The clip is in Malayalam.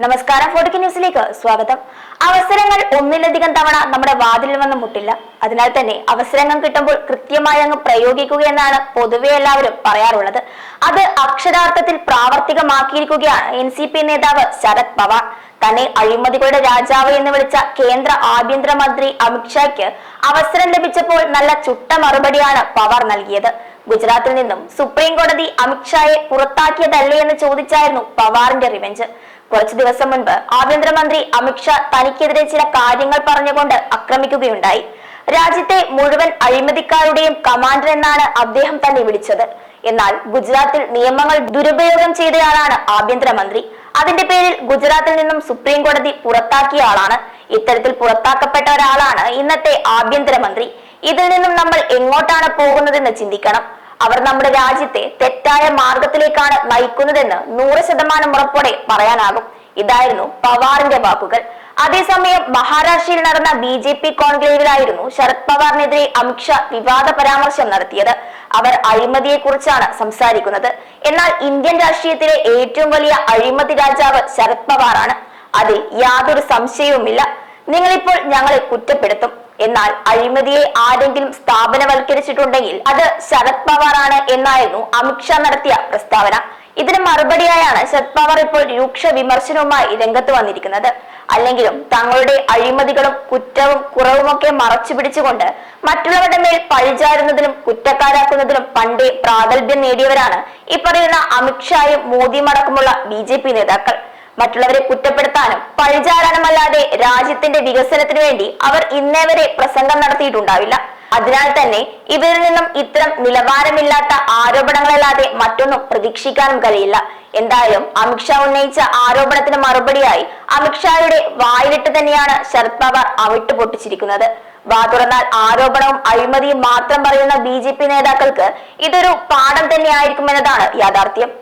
നമസ്കാരം. ഫോർട്ടിക് ന്യൂസിലേക്ക് സ്വാഗതം. അവസരങ്ങൾ ഒന്നിലധികം തവണ നമ്മുടെ വാതിലിൽ വന്ന് മുട്ടില്ല. അതിനാൽ തന്നെ അവസരങ്ങൾ കിട്ടുമ്പോൾ കൃത്യമായി അങ്ങ് പ്രയോഗിക്കുക എന്നാണ് പൊതുവെ എല്ലാവരും പറയാറുള്ളത്. അത് അക്ഷരാർത്ഥത്തിൽ പ്രാവർത്തികമാക്കിയിരിക്കുകയാണ് എൻ സി പി നേതാവ് ശരത് പവാർ. തന്നെ അഴിമതികളുടെ രാജാവ് എന്ന് വിളിച്ച കേന്ദ്ര ആഭ്യന്തരമന്ത്രി അമിത്ഷായ്ക്ക് അവസരം ലഭിച്ചപ്പോൾ നല്ല ചുട്ട മറുപടിയാണ് പവാർ നൽകിയത്. ഗുജറാത്തിൽ നിന്നും സുപ്രീം കോടതി അമിത്ഷായെ പുറത്താക്കിയതല്ലേ എന്ന് ചോദിച്ചായിരുന്നു പവാറിന്റെ റിവെഞ്ച്. കുറച്ചു ദിവസം മുൻപ് ആഭ്യന്തരമന്ത്രി അമിത്ഷാ തനിക്കെതിരെ ചില കാര്യങ്ങൾ പറഞ്ഞുകൊണ്ട് ആക്രമിക്കുകയുണ്ടായി. രാജ്യത്തെ മുഴുവൻ അഴിമതിക്കാരുടെയും കമാൻഡർ എന്നാണ് അദ്ദേഹം തന്നെ വിളിച്ചത്. എന്നാൽ ഗുജറാത്തിൽ നിയമങ്ങൾ ദുരുപയോഗം ചെയ്തയാളാണ് ആഭ്യന്തരമന്ത്രി. അതിന്റെ പേരിൽ ഗുജറാത്തിൽ നിന്നും സുപ്രീം കോടതി പുറത്താക്കിയ ആളാണ്. ഇത്തരത്തിൽ പുറത്താക്കപ്പെട്ട ഒരാളാണ് ഇന്നത്തെ ആഭ്യന്തരമന്ത്രി. ഇതിൽ നിന്നും നമ്മൾ എങ്ങോട്ടാണ് പോകുന്നതെന്ന് ചിന്തിക്കണം. അവർ നമ്മുടെ രാജ്യത്തെ തെറ്റായ മാർഗത്തിലേക്കാണ് നയിക്കുന്നതെന്ന് നൂറ് ശതമാനം ഉറപ്പോടെ പറയാനാകും. ഇതായിരുന്നു പവാറിന്റെ വാക്കുകൾ. അതേസമയം മഹാരാഷ്ട്രയിൽ നടന്ന ബി ജെ പി കോൺക്ലേവിലായിരുന്നു ശരത് പവാറിനെതിരെ അമിത്ഷാ വിവാദ പരാമർശം നടത്തിയത്. അവർ അഴിമതിയെ കുറിച്ചാണ് സംസാരിക്കുന്നത്. എന്നാൽ ഇന്ത്യൻ രാഷ്ട്രീയത്തിലെ ഏറ്റവും വലിയ അഴിമതി രാജാവ് ശരത് പവാറാണ്. അതിൽ യാതൊരു സംശയവുമില്ല. നിങ്ങളിപ്പോൾ ഞങ്ങളെ കുറ്റപ്പെടുത്തും. എന്നാൽ അഴിമതിയെ ആരെങ്കിലും സ്ഥാപനവൽക്കരിച്ചിട്ടുണ്ടെങ്കിൽ അത് ശരത് പവാറാണ് എന്നായിരുന്നു അമിത്ഷാ നടത്തിയ പ്രസ്താവന. ഇതിന് മറുപടിയായാണ് ശരത് പവാർ ഇപ്പോൾ രൂക്ഷ വിമർശനവുമായി രംഗത്ത് വന്നിരിക്കുന്നത്. അല്ലെങ്കിലും തങ്ങളുടെ അഴിമതികളും കുറ്റവും കുറവുമൊക്കെ മറച്ചു പിടിച്ചുകൊണ്ട് മറ്റുള്ളവരുടെ മേൽ പഴിചാരുന്നതിലും കുറ്റക്കാരാക്കുന്നതിലും പണ്ടേ പ്രാഗൽഭ്യം നേടിയവരാണ് ഈ പറയുന്ന അമിത്ഷായും മോദിയും അടക്കമുള്ള ബി നേതാക്കൾ. മറ്റുള്ളവരെ കുറ്റപ്പെടുത്താനും പഴിചാരാനുമല്ലാതെ രാജ്യത്തിന്റെ വികസനത്തിനു വേണ്ടി അവർ ഇന്നേ വരെ പ്രസംഗം നടത്തിയിട്ടുണ്ടാവില്ല. അതിനാൽ തന്നെ ഇവരിൽ നിന്നും ഇത്തരം നിലവാരമില്ലാത്ത ആരോപണങ്ങളല്ലാതെ മറ്റൊന്നും പ്രതീക്ഷിക്കാനും കഴിയില്ല. എന്തായാലും അമിത്ഷാ ഉന്നയിച്ച ആരോപണത്തിന് മറുപടിയായി അമിത്ഷായുടെ വായിലിട്ട് തന്നെയാണ് ശരത് പവാർ അവിട്ട് പൊട്ടിച്ചിരിക്കുന്നത്. വാ തുറന്നാൽ ആരോപണവും അഴിമതിയും മാത്രം പറയുന്ന ബി നേതാക്കൾക്ക് ഇതൊരു പാഠം തന്നെയായിരിക്കുമെന്നതാണ് യാഥാർത്ഥ്യം.